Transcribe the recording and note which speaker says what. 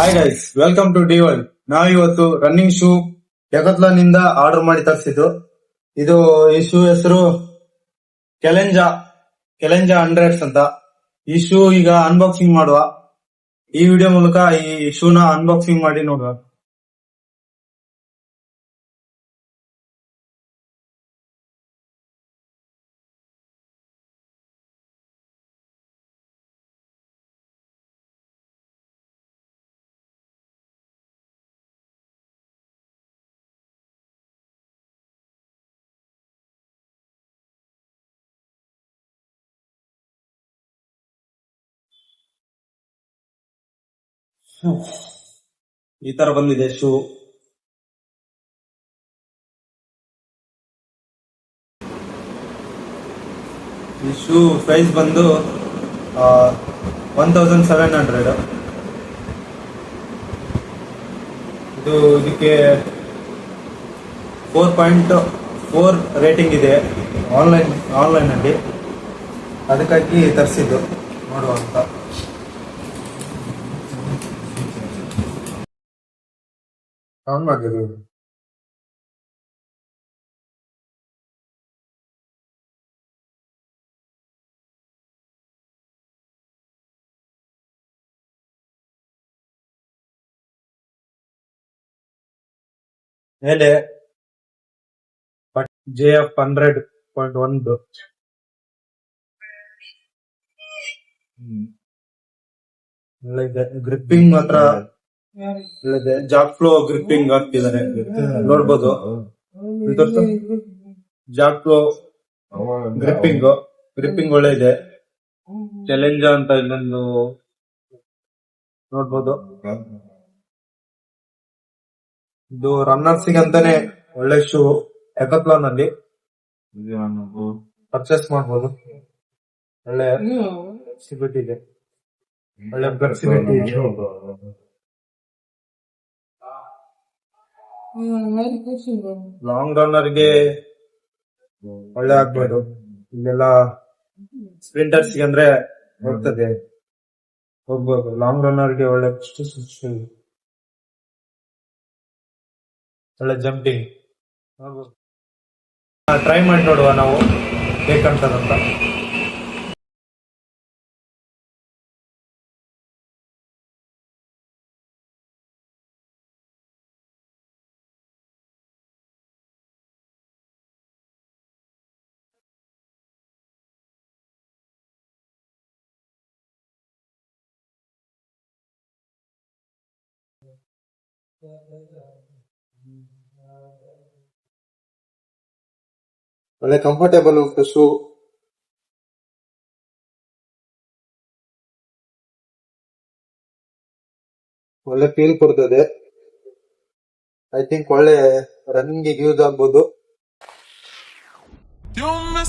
Speaker 1: Hi guys welcome to the world ನಾವಿವತ್ತು running shoe Decathlon ಇಂದ order ಮಾಡಿ ತರಿಸಿದ್ದು. ಇದು ಈ ಶೂ ಹೆಸರು ಕೆಲೆಂಜಾ ಕೆಲೆಂಜಾ ಹಂಡ್ರೆಡ್ಸ್ ಅಂತ. ಈ ಶೂ ಈಗ ಅನ್ಬಾಕ್ಸಿಂಗ್ ಮಾಡುವ. ಈ ವಿಡಿಯೋ ಮೂಲಕ ಈ ಶೂನ ಅನ್ಬಾಕ್ಸಿಂಗ್ ಮಾಡಿ ನೋಡುವ. ಈ ತರ ಬಂದಿದೆ ಶೂ. ಈ ಶೂ ಪ್ರೈಸ್ ಬಂದು ಒನ್ ತೌಸಂಡ್ ಸೆವೆನ್ ಹಂಡ್ರೆಡ್ ಇದು ಇದಕ್ಕೆ ಫೋರ್ ಪಾಯಿಂಟ್ ಫೋರ್ ರೇಟಿಂಗ್ ಇದೆ ಆನ್ಲೈನ್ ಆನ್ಲೈನ್ ಅಲ್ಲಿ. ಅದಕ್ಕಾಗಿ ತರಿಸಿದ್ದು. ನೋಡುವ ಅಂತ ಆನ್ ಮಾಡಿದ್ರು ಮೇಲೆ ಜೆ ಎಫ್ ಹಂಡ್ರೆಡ್ ಪಾಯಿಂಟ್ ಒಂದು ಗ್ರಿಪ್ಪಿಂಗ್ ಮಾತ್ರ ಒಳ್ಳೆದೆ ಜಾಕ್ ಫ್ಲೋ ಗ್ರಿಪ್ಪಿಂಗ್ ಆಗ್ತಿದ್ದಾರೆ ನೋಡ್ಬೋದು. ಜಾಕ್ ಫ್ಲೋ ಗ್ರಿಪ್ಪಿಂಗ್ ಗ್ರಿಪ್ಪಿಂಗ್ ಒಳ್ಳೆ ಇದೆ. ಚಾಲೆಂಜ್ ಅಂತ ಇನ್ನೊಂದು ನೋಡ್ಬೋದು. ಇದು ರನ್ನರ್ಸ್ ಅಂತಾನೆ ಒಳ್ಳೆ ಶೂ ಎಕತ್ಲಾನ್ ಅಲ್ಲಿ. ಪರ್ಚೇಸ್ ಮಾಡಬಹುದು ಒಳ್ಳೆ ಸಿಬಿಟಿ ಇದೆ. ಒಳ್ಳೆ ಫ್ಲೆಕ್ಸಿಬಿಲಿಟಿ ಇದೆ ಲಾಂಗ್ ರನ್ನರ್ಗೆ ಒಳ್ಳೆ ಆಗ್ಬೋದು. ಇಲ್ಲೆಲ್ಲ ಸ್ಪ್ರಿಂಟರ್ಸ್ ಅಂದ್ರೆ ಹೋಗ್ತದೆ. ಹೋಗ್ಬೋದು. ಲಾಂಗ್ ರನ್ನರ್ಗೆ ಒಳ್ಳೆ ಒಳ್ಳೆ ಜಂಪಿಂಗ್ ಟ್ರೈ ಮಾಡಿ ನೋಡುವ ನಾವು ಬೇಕಂತದಂತ ಒಳ್ಳೆ ಕಂಫರ್ಟೇಬಲ್ ಉಂಟು ಶೂ ಒಳ್ಳೆ ಫೀಲ್ ಕೊಡ್ತದೆ. ಐ ಥಿಂಕ್ ಒಳ್ಳೆ ರನ್ನಿಂಗ್ ಯೂಸ್ ಆಗ್ಬೋದು.
Speaker 2: Yo me.